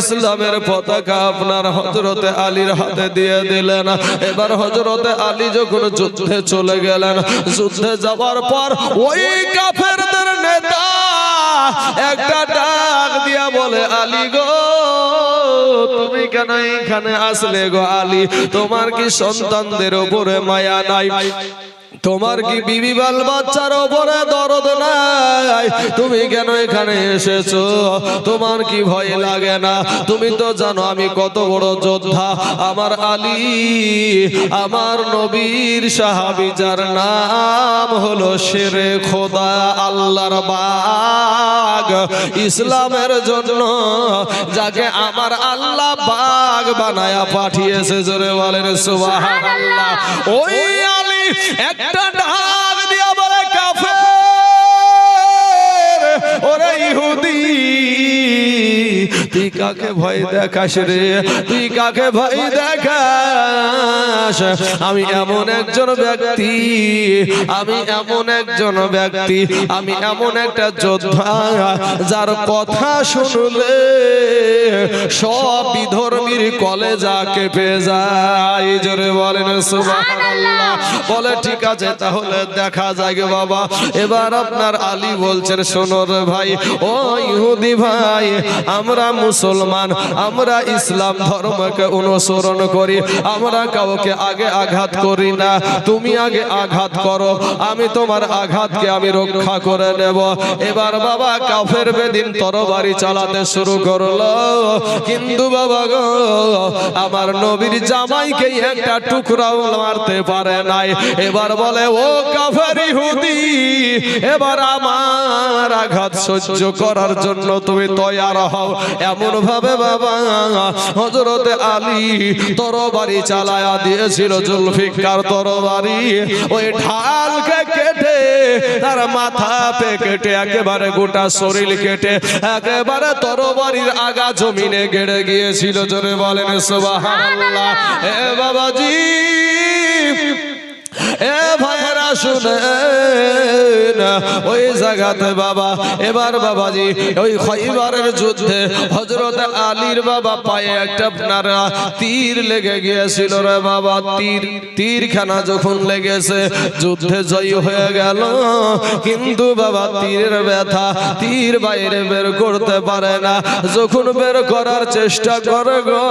ইসলামের পতাকা আপনার হজরতে আলীর হাতে দিয়ে দিলেন। এবার হজরতে আলী যখন যুদ্ধে চলে গেলেন, যুদ্ধে যাওয়ার পর ওই কাফেরদের নেতা একটা ডাক দিয়া বলে, আলী গো, তুমি কেন এখানে আসলে গো আলী? তোমার কি সন্তানদের উপরে মায়া নাই? তোমার কি বিবি বাল বাচ্চার ওপরে দরদ নাই? তুমি কেন এখানে এসেছ? তোমার কি ভয় লাগে না? তুমি তো জানো আমি কত বড় যোদ্ধা। আমার আলী, আমার নবীর সাহাবি, যার নাম হলো শেরে খোদা, আল্লাহর বাগ। ইসলামের জন্য যাকে আমার আল্লাহ বাগ বানায়া পাঠিয়েছে, জোরে বলেন সুবহানাল্লাহ। ওই একটা ডাক দিয়া বলে কাফের ওরে ইহুদি। তুই কাকে ভয় দেখাস রে? তুই কাকে ভয় দেখাস? আমি এমন একজন ব্যক্তি, আমি এমন একজন ব্যক্তি, আমি এমন একটা যোদ্ধা যার কথা শুনলে সব বিধর্মীর কলেজা কেঁপে যায়। জোরে বলেন, সুবহানাল্লাহ। বলে, ঠিক আছে, তাহলে দেখা যায় গে বাবা। এবার আপনার আলী বলছেন, শোনো রে ভাই, ও ইহুদি ভাই, আমরা মুসলমান, আমরা ইসলাম ধর্মকে অনুসরণ করি, আমরা কাউকে আগে আঘাত করি না। তুমি আগে আঘাত করো, আমি তোমার আঘাতকে আমি রক্ষা করে নেব। এবার বাবা কাফের বেদিন তরবারি চালাতে শুরু করল। কিন্তু বাবা গো, আমার নবীর জামাইকে একটা টুকরাও মারতে পারে নাই। এবার বলে, ও কাফের ইহুদি, এবার আমার আঘাত সহ্য করার জন্য তুমি তৈয়ার হও। এমন ভাবে বাবা হজরতে আলী তরবারি চালায়া দিয়েছিল জুলফিকার তরবারি। ওই ঢালকে কেটে, তার মাথা পে কেটে, একেবারে গোটা শরীর কেটে, একেবারে তরবারির আগা জমিনে গেড়ে গিয়েছিল। জোরে বলেন, সুবহানাল্লাহ। এ বাবাজি এ ভাইরা শুনে ওই জায়গাতে বাবা, এবার বাবাজি, ওই যুদ্ধে হজরত আলীর বাবা পায়ে একটা তীর লেগে গিয়েছিল রে বাবা, তীর, তীরখানা যখন লেগেছে, যুদ্ধে জয়ী হয়ে গেল। কিন্তু বাবা, তীরের ব্যথা তীর বাইরে বের করতে পারে না। যখন বের করার চেষ্টা করে গো,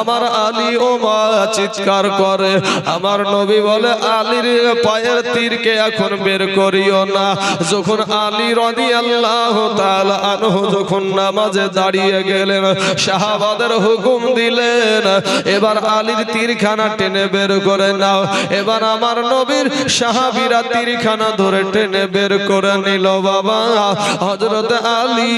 আমার আলী ও মা চিৎকার করে আমার নবী বলে, আলীর পায়ের তীরকে এখন বের করিও না। যখন আলী রদি আল্লাহ আনহু যখন নামাজে দাঁড়িয়ে গেলেন, শাহাবাদের হুকুম দিলেন, এবার আলীর তীরখানা টেনে বের করে নাও। এবার আমার নবীর সাহাবিরা তীরখানা ধরে টেনে বের করে নিল, বাবা। হজরত আলী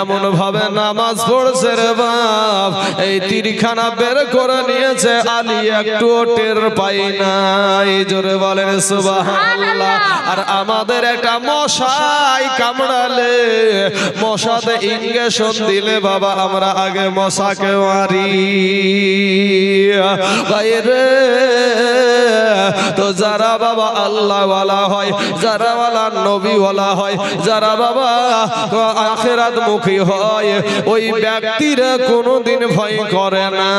এমন ভাবে নামাজ পড়ছে রে বাপ। এই তীরখানা বের করে নিয়েছে আলী একটু টের পাই নাই জোরে বলেন সুবহানাল্লাহ। আর আমাদের একটা মশাই কামড়ালে মশাতে ইঞ্জেকশন দিলে বাবা আমরা আগে মশাকে মারি। বাইরে তো যারা বাবা আল্লাহ ওয়ালা হয়, যারা ওয়ালা নবী ওয়ালা হয়, যারা বাবা আখেরাত মুখী হয়, ওই ব্যক্তিরা কোনোদিন ভয় করে না।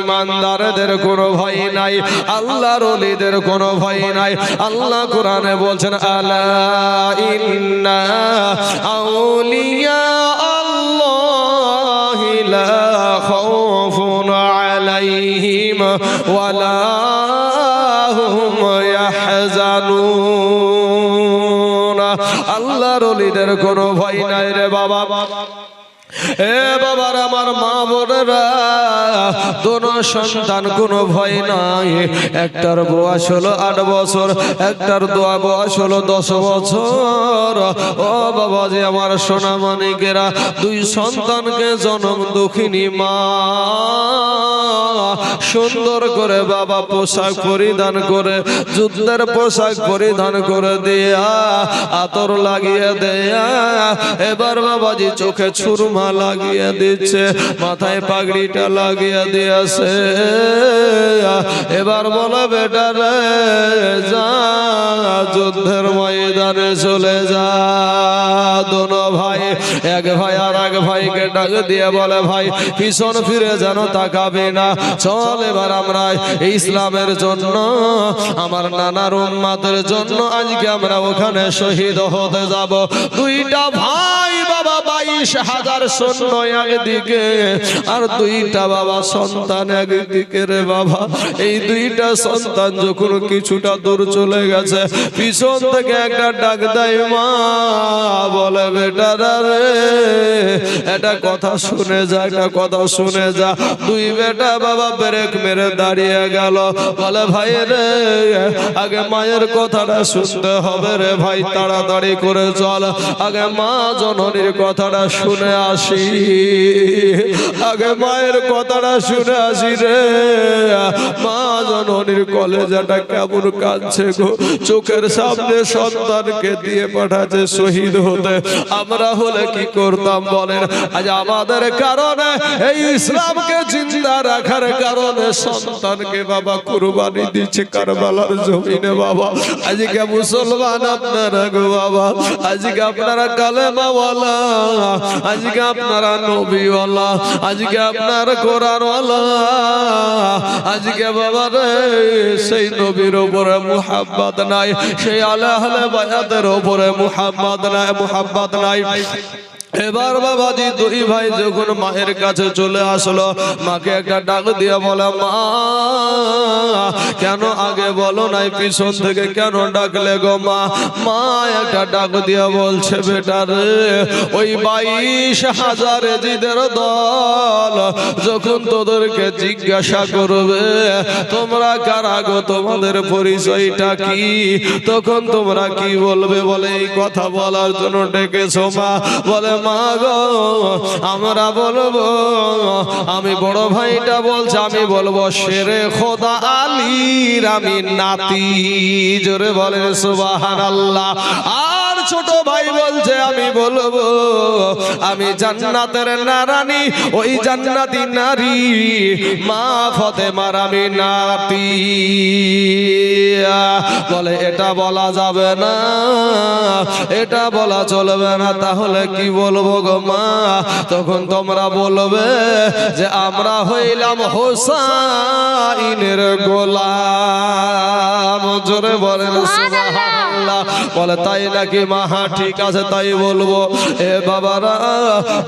ইমানদারদের কোনো ভয় নাই, আল্লাহর ওলিদের কোনো ভয় নাই। আল্লাহ কোরআনে বলছেন, আলা ইন্না আউলিয়া আল্লাহি লা খাউফুন আলাইহিম ওয়ালা ইয়াহজানুন আল্লাহর ওলিদের কোনো ভয় নাই রে বাবা বাবা। এ বাবার আমার মা বোনেরা, দোনো সন্তান কোনো ভয় নাই। একটার বয়স হলো আট বছর, একটার দোয়া বয়স হলো দশ বছর। ও বাবা যে আমার সোনা মানিকেরা, দুই সন্তানকে জন্ম দুঃখিনী মা। সুন্দর করে বাবা পোশাক পরিধান করে, যুদ্ধের পোশাক পরিধান করে দেয়া, আতর লাগিয়ে দেয়া। এবার বাবাজি চোখে ছুরমা লাগিয়ে দিচ্ছে, মাথায় পাগড়িটা লাগিয়ে দিয়েছে। এবার বলো বেটা রে, যা, যুদ্ধের ময়দানে চলে যা। দোনো ভাই, এক ভাই আর এক ভাইকে ডাক দিয়ে বলে, ভাই, পিছন ফিরে যেন তাকাবে না। চল এবার আমরা ইসলামের জন্য, আমার নানার উম্মাদের জন্য আজকে আমরা ওখানে শহীদ হতে যাব। দুইটা ভাই, বাবা, বাইশ হাজার সৈন্য একদিকে, আর দুইটা বাবা সন্তান একদিকে রে বাবা। এই দুইটা সন্তান যখন কিছুটা দূর চলে গেছে, পিছন থেকে একটা ডাক দেয়, মা, বলে বেটা রে এটা কথা শুনে যা, একটা কথা শুনে যা। দুই বেটা বাবা ব্রেক মেরে দাঁড়িয়ে গেল, বলে, ভাই রে, আগে মায়ের কথাটা শুনতে হবে রে ভাই, তাড়াতাড়ি করে চল। আগে মা জননীর কথাটা শুনে আসি আগে মায়ের কথাটা শুনে আসি রে। মা জননীর কলেজাটা কেমন কাঁদছে গো। চোখের সামনে সন্তানকে দিয়ে পাঠাচ্ছে শহীদ হতে। আমরা হলে কি করতাম বলেন? আজ আমাদের কারণে, এই ইসলামকে জিন্দা রাখার কারণে সন্তানকে বাবা কুরবানি দিচ্ছে কারবালার জমিনে বাবা। আজকে মুসলমান আপনারা গো বাবা। আজকে আপনারা কালেমাওয়ালা। আজকে আপনারা নবীওয়ালা, আজকে আপনার কোরআনওয়ালা, আজকে বাবা রে, সেই নবীর উপরে মুহাব্বত নাই, সেই আল্লাহ বায়াতের উপরে মুহাম্মদ নাই মুহাব্বত নাই। এবার বাবাজি দুই ভাই যখন মায়ের কাছে চলে আসলো, মাকে একটা ডাক দিয়ে বলে, মা, কেন আগে বলো নাই পিছন থেকে কেন ডাকলে গো মা? মা একটা ডাক দিয়ে বলছে, বেটা রে, ওই বাইশ হাজার জিদের দল যখন তোদেরকে জিজ্ঞাসা করবে, তোমরা কারা গো, তোমাদের পরিচয়টা কি? তখন তোমরা কি বলবে বলে এই কথা বলার জন্য ডেকেছো মা। বলে মা গো আমরা বলব, আমি বড় ভাইটা বলছে, আমি বলব শেরে খোদা আলীর, আমি নাতি। জোরে বলেন সুবাহ আল্লাহ ছোট ভাই বলছে, আমি বলব, আমি জান্নাতের নারানি, ওই জান্নাতি নারী, মা ফতেমার আমি নাতি। বলে, এটা বলা যাবে না, এটা বলা চলবে না, তাহলে কি বলব গো মা? তখন তোমরা বলবে যে, আমরা হইলাম হোসাইনের গোলাম। জোরে বলেন সুবহানাল্লাহ বলে, তাই নাকি মা হ্যাঁ ঠিক আছে, তাই বলব। এ বাবারা,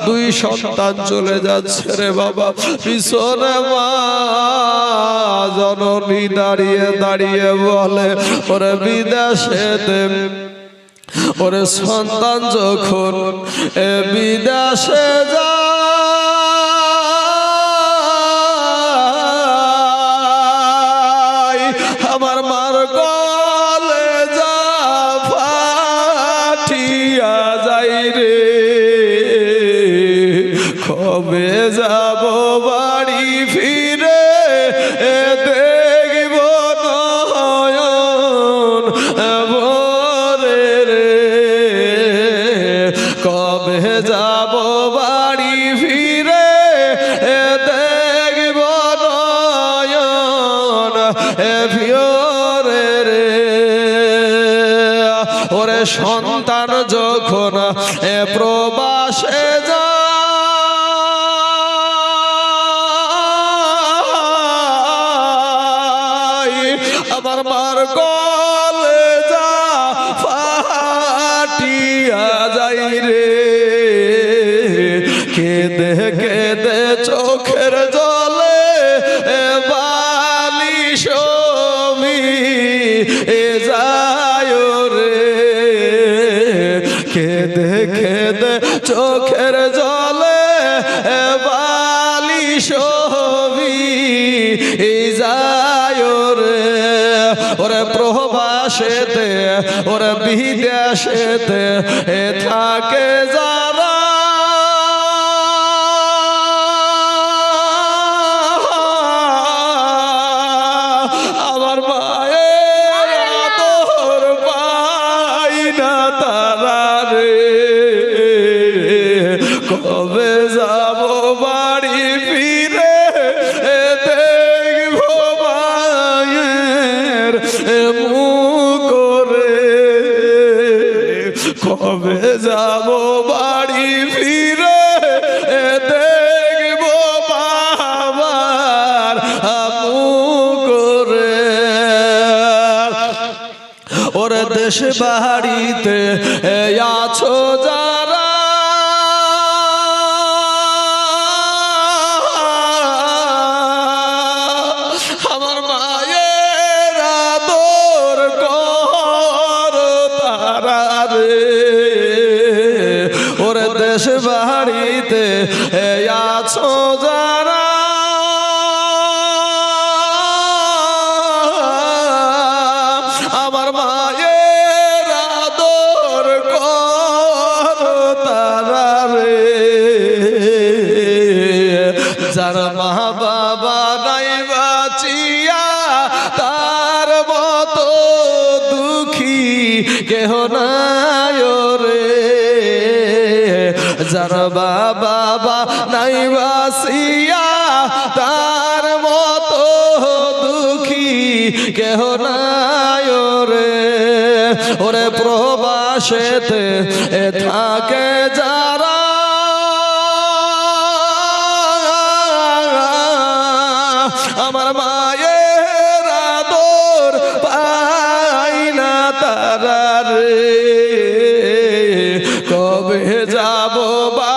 দুই সন্তান চলে যাচ্ছে রে বাবা। পিছনে মা জননী দাঁড়িয়ে দাঁড়িয়ে বলে, ওরে বিদেশেতে ওরে সন্তান যখন এ বিদেশে যায় রে ওরে সন্তান যখন এ প্রবাসে প্রবাসেতে ওর বিদেশেতে এ থাকে যারা দেশ বাড়িতে আছো যারা যার মা বাবা নাই বাঁচিয়া, তার মতো দুঃখী কেহ নাই রে যার বাবা নাই বাসিয়া তার মতো দুঃখী কেহ নাই রে ওরে প্রবাসেতে থাকে যারা যাব বাড়ি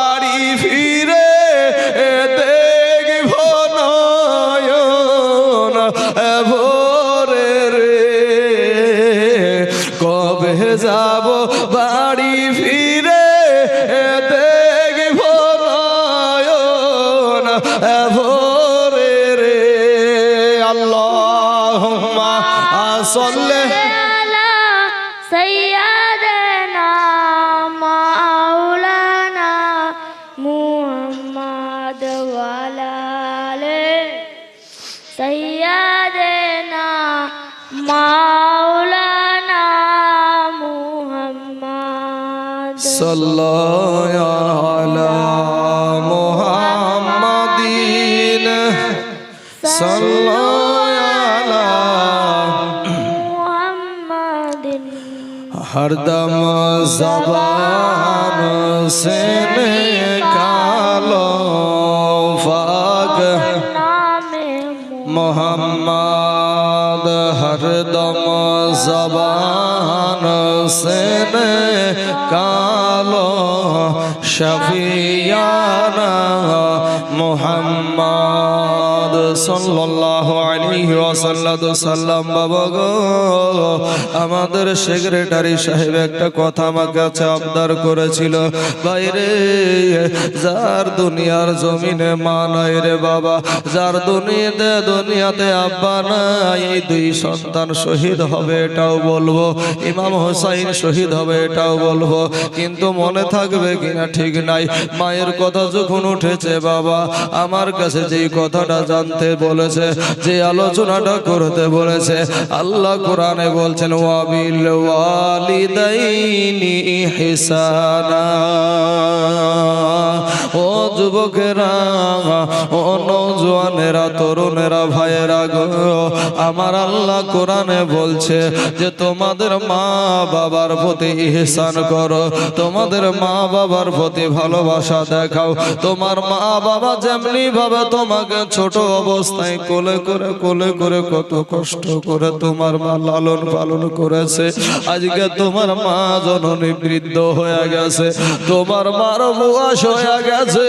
সল্লায়ালা মোহাম্মদিন সল্লায়ালা হরদম জবান সে কালো ফাগ মোহাম্মদ হরদম জবান সেন কা শফিয়ানা মোহাম্মদ সাল্লাল্লাহু ওয়াসাল্লাম বাবা গো, আমাদের সেক্রেটারি সাহেব একটা কথা আমার কাছে আবদার করেছিল। বাইরে, যার দুনিয়ার জমিনে মা নাই রে বাবা, যার দুনিয়াতে দুনিয়াতে আব্বা নাই, এই দুই সন্তান শহীদ হবে এটাও বলব, ইমাম হোসাইন শহীদ হবে এটাও বলব, কিন্তু মনে থাকবে কিনা ঠিক নাই। মায়ের কথা যখন উঠেছে বাবা, আমার কাছে যেই কথাটা জানতে বলেছে, যে আলোচনাটা করতে বলেছে। আল্লাহ কোরআনে বলছেন, ওয়াবিল ওয়ালিদাইনি ইহসানা। ও যুবকেরা, ও নৌজওয়ানেরা তরুণেরা, ভাইয়েরা গো, আমার আল্লাহ কোরআনে বলছে যে, তোমাদের মা বাবার প্রতি ইহসান করো, তোমাদের মা বাবার প্রতি ভালোবাসা দেখাও। তোমার মা বাবা যেমনি ভাবে তোমাকে ছোট অবস্থায় কোলে করে কোলে করে কত কষ্ট করে তোমার মা লালন পালন করেছে। আজকে তোমার মা জননী বৃদ্ধ হয়ে গেছে। তোমার মার বয়স হয়ে গেছে।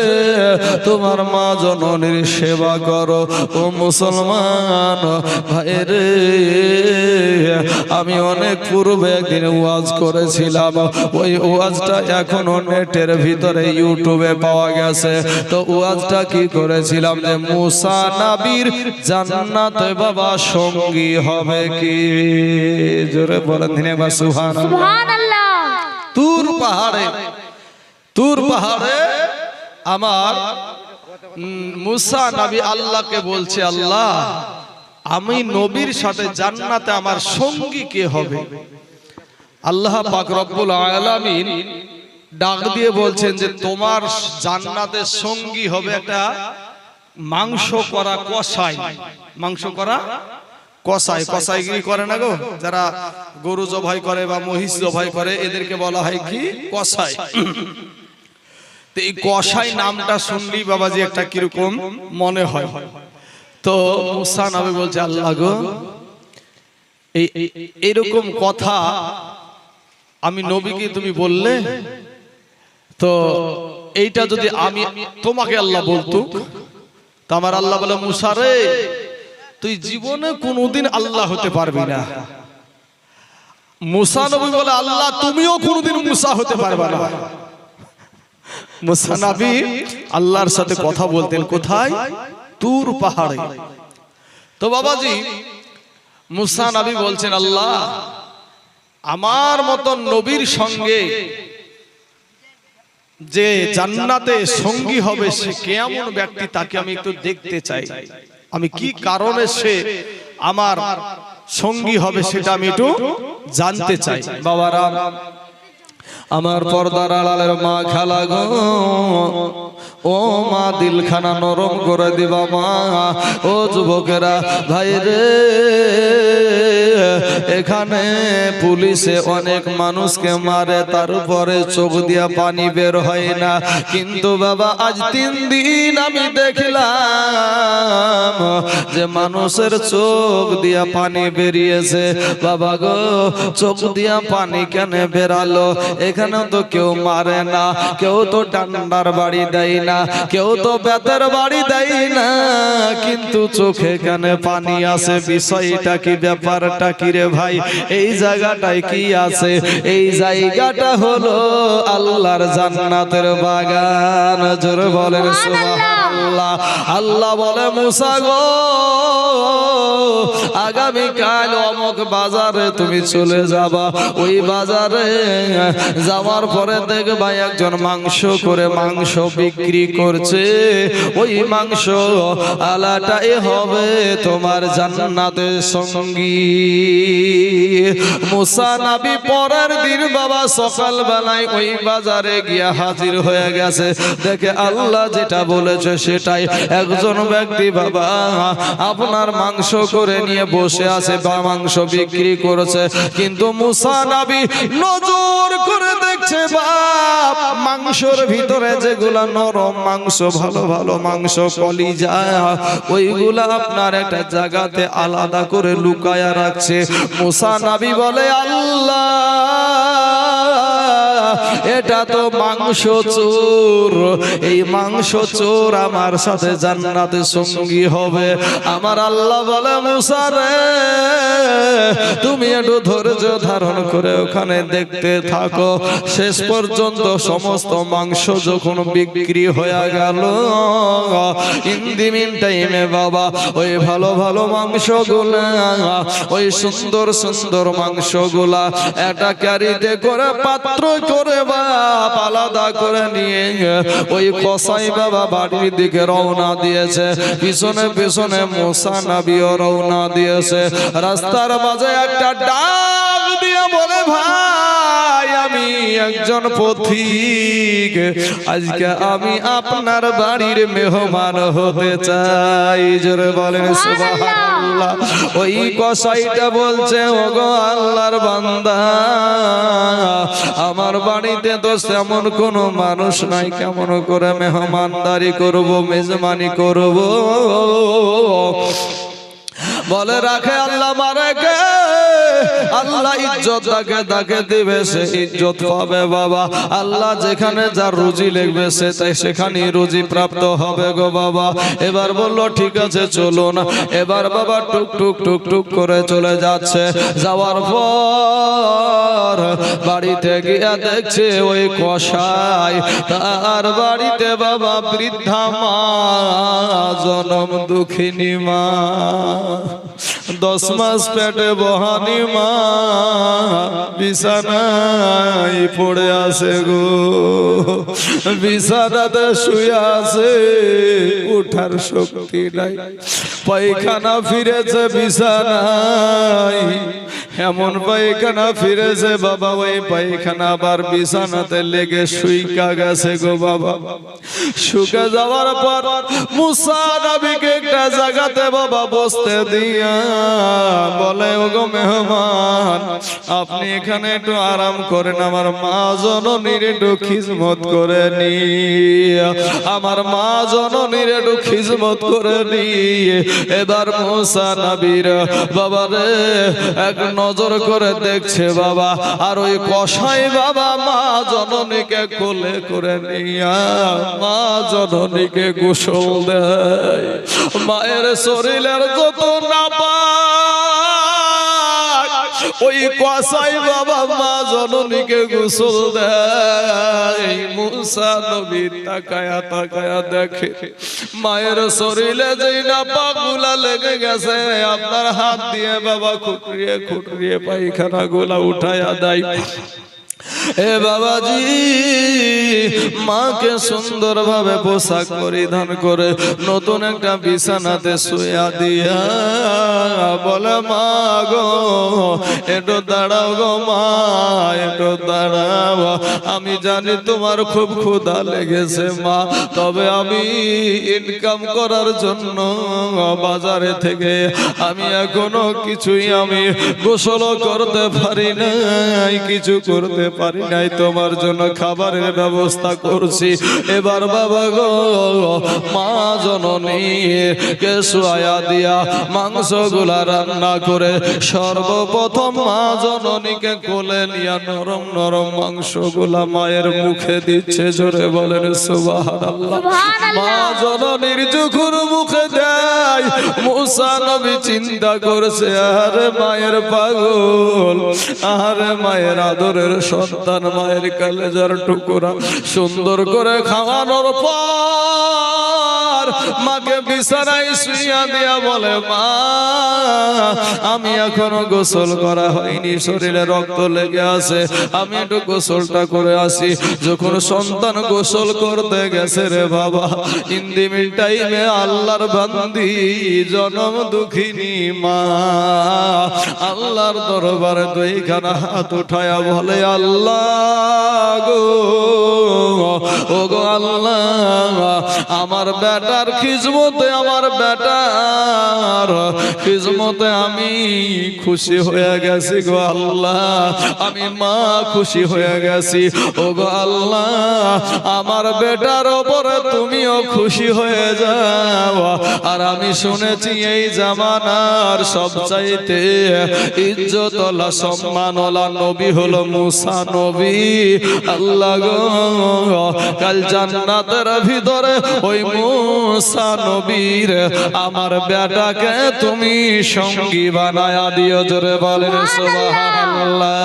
তোমার মা জননীর সেবা করো। ও মুসলমান ভাইরে, আমি অনেক পূর্বে একদিন ওয়াজ করেছিলাম। ওই ওয়াজটা এখনও নেটের ভিতরে ইউটিউবে পাওয়া গেছে। তো ওয়াজটা কি করেছিলাম যে, মুসা নাবির জান্নাতে বাবা সঙ্গী হবে কি? জোরে বলেন দিনে বা সুহান তুর পাহাড়ে তুর পাহাড়ে আমার মুসা নবী আল্লাহকে বলছে আল্লাহ আমি নবীর সাথে জান্নাতে আমার সঙ্গী কে হবে? আল্লাহ পাক রব্বুল আলামিন ডাক দিয়ে বলছেন যে তোমার জান্নাতের সঙ্গী হবে একটা মাংস করা কষাই মাংস করা কষাই কষাই কি করে না গো? যারা গরু জবাই করে বা মহিষ জবাই করে এদেরকে বলা হয় কি? কষাই তো এই কষাই নামটা শুনলি বাবাজি একটা কীরকম মনে হয়। তো মুসা নবী বলছে আল্লাহ গো এই এইরকম কথা আমি নবীকে তুমি বললে? তো এইটা যদি আমি তোমাকে আল্লাহ বলতো? তো আমার আল্লাহ বলে মুসা রে তুই জীবনে কোনোদিন আল্লাহ হতে পারবি না। মুসা নবী বলে আল্লাহ তুমিও কোনোদিন মুসা হতে পারবে না। মুসা নবী আল্লাহর সাথে কথা বলতেন কোথায়? তুর পাহাড়ে। তো বাবাজি মুসা নবী বলছেন আল্লাহ আমার মতন নবীর সঙ্গে যে জান্নাতে সঙ্গী হবে সে কেমন ব্যক্তি তাকে আমি একটু দেখতে চাই? আমি কি কারণে সে আমার সঙ্গী হবে সেটা আমি একটু জানতে চাই। বাবারা আমার পর্দার আড়ালের মা খালা গো। ও মা, দিলখানা নরম করে দিবা মা। ও যুবকেরা, ভাই রে, এখানে পুলিশে অনেক মানুষকে মারে, তার উপরে চোখ দিয়া পানি বের হয় না। কিন্তু বাবা, আজ তিন দিন আমি দেখলাম যে মানুষের চোখ দিয়া পানি বেরিয়েছে। বাবা গো, চোখ দিয়া পানি কেন বেরালো? এখানে তো কেউ মারে না, কেউ তো ডান্ডার বাড়ি দেয় না, কেউ তো বেতের বাড়ি দেয় না। কিন্তু চোখে কেন পানি আসে বিষয়টা কি, ব্যাপারটা কি রে ভাই? এই জায়গাটায় কি আছে? এই জায়গাটা হলো আল্লাহর জান্নাতের বাগান। জোর বলেন সুবহানাল্লাহ। আল্লাহ বলে, মুসা গো আগামী কাল অমক বাজারে তুমি চলে যাবা। ওই বাজারে যাওয়ার পরে দেখবা একজন মাংস করে মাংস বিক্রি করছে। ওই মাংস আলাটাই হবে তোমার জান্নাতের সঙ্গী। মুসা নাবি পরের দিন বাবা সকাল বেলায় ওই বাজারে গিয়া হাজির হয়ে গেছে। দেখে আল্লাহ যেটা বলেছে সেটাই। একজন ব্যক্তি বাবা আপনার মাংস করে নিয়ে বসে আছে বা মাংস বিক্রি করেছে। কিন্তু মুসা নাবি নজর করে দেখছে বাপ, মাংসর ভিতরে যেগুলা নরম মাংস, ভালো ভালো মাংস কলিজা, ওইগুলা আপনার একটা জায়গাতে আলাদা করে লুকায়া রাখছে। মোসা নাবি বলে, আল্লাহ! এটা তো মাংস চোর। এই মাংস চোর আমার সাথে জান্নাতে সঙ্গী হবে। আমার আল্লাহ বলে, মুসা রে, তুমি একটু ধৈর্য ধারণ করে ওখানে দেখতে থাকো। শেষ পর্যন্ত সমস্ত মাংস যখন বিক্রি হয়ে গেল ইন্দিমিন টাইমে বাবা, ওই ভালো ভালো মাংসগুলা, ওই সুন্দর সুন্দর মাংসগুলা একটা ক্যারিতে করে পাত্র করে বাপ আলাদা করে নিয়ে ওই কসাই বাবা বাড়ির দিকে রওনা দিয়েছে। পিছনে পিছনে মোসা নাবিও রওনা দিয়েছে। রাস্তার মাঝে একটা ডাক দিয়ে বলে, ভাই, আমি একজন পথিক। আজকে আমি আপনার বাড়ির মেহমান হতে চাই। জোরে বলেন, সুবহানাল্লাহ। ওই কসাইটা বলছে, ওগো আল্লাহর বান্দা আমার বাড়িতে তো তেমন কোনো মানুষ নাই। কেমন করে মেহমানদারি করব মেজমানি করব? বলে রাখে আল্লাহ মারে আল্লাহ ইজ্জত তাকে তাকে দিবে, সে ইজ্জত পাবে বাবা। আল্লাহ যেখানে যার রুজি লিখবে, সে তাই সেখানে রুজি প্রাপ্ত হবে গো বাবা। এবার বলল, ঠিক আছে, চলুন। এবার বাবা টুক টুক টুক টুক করে চলে যাচ্ছে। যাওয়ার পর বাড়িতে গিয়া দেখছে ওই কষাই তার বাড়িতে বাবা বৃদ্ধা মা, জনম দুঃখিনী মা। দশ মাস পেটে বহানি মা বিছানায় পড়ে আছে গো। বিছানাতে শুয়ে আছে উঠার শক্তি নাই। পায়খানা ফিরেছে বিছানায়। এমন পায়খানা ফিরেছে বাবা ওই পায়খানা আবার বিছানাতে লেগে শুইকা গেছে গো বাবা। শুকে যাওয়ার পর মুসা নবীকে একটা জায়গাতে বাবা বসতে দিয়া বলে ও গো মেহমান আপনি এখানে একটু আরাম করেন আমার মা জননীর একটু খিজমত করে নি আমার মা জননীর একটু খিজমত করে নি এবার মুসা নবীর বাবা রে এক নজর করে দেখছে বাবা। আর ওই কষাই বাবা মা জননীকে কোলে করে নিয়া, মা জননীকে গোসল দেয়। মায়ের শরীরের যত না ওই কসাই বাবা মা জননীকে গোসল দেয়। মুসা নবী তাকায়া তাকায়া দেখে, মায়ের শরীরে যেই না পাগুলা লেগে গেছে, আপনার হাত দিয়ে বাবা খুটরিয়ে খুটরিয়ে পায়খানা গোলা উঠায়া দেয়। এ বাবাজি, মাকে সুন্দরভাবে পোশাক পরিধান করে নতুন একটা বিছানাতে শুয়া দিয়া বলে, মা গো, একটু দাঁড়াও গো, মা, একটু দাঁড়াও। আমি জানি তোমার খুব ক্ষুধা লেগেছে, মা, তবে আমি ইনকাম করার জন্য বাজারে থেকে আমি এখনও কিছুই আমি গোসল করতে পারি নাই, কিছু করতে পারি নাই তোমার জন্য খাবারের ব্যবস্থা করছি। এবার বাবা গো মা জননী কে শুয়া দিয়া মাংসগুলা রান্না করে সর্বপ্রথম মা জননীকে কোলে নিয়া নরম নরম মাংসগুলা মায়ের মুখে দিচ্ছে জোরে বলেন সুবহানাল্লাহ। মা জননীর যখন মুখে দেয় মুসা নবী চিন্তা করছে আরে মায়ের পাগল আরে মায়ের আদরের সন্তান মায়ের কালেজার টুকুরা সুন্দর করে খাওয়ানোর পর মাকে বিছানায় শুইয়া দিয়া বলে, মা, আমি এখনও গোসল করা হয়নি, শরীরে রক্ত লেগে আছে। আমি একটু গোসলটা করে আসি। যখন সন্তান গোসল করতে গেছে রে বাবা ইন্দিমিল টাইমে আল্লাহর বান্দি, জনম দুঃখিনী মা। আল্লাহর দরবারে দুইখানা হাত উঠায়া বলে, আল্লাহ গো ও গো আল্লাহ, আমার বেটার খিজমতে আমার বেটার, খিজমতে আমি খুশি হয়ে গেছি গো আল্লাহ। আমি মা খুশি হয়ে গেছি, ও গো আল্লাহ। আমার বেটার ওপরে তুমিও খুশি হয়ে যাও। আর আমি শুনেছি এই জামানার সবচাইতে ইজ্জতলা সম্মানলা নবী হলো মুসা নবী। আল্লাহ গো, কাল জান্নাতের ভিতরে ওই মুসা নবীর আমার বেটাকে তুমি সঙ্গী বানায়া দিও জোরে বলেন সুবহানাল্লাহ।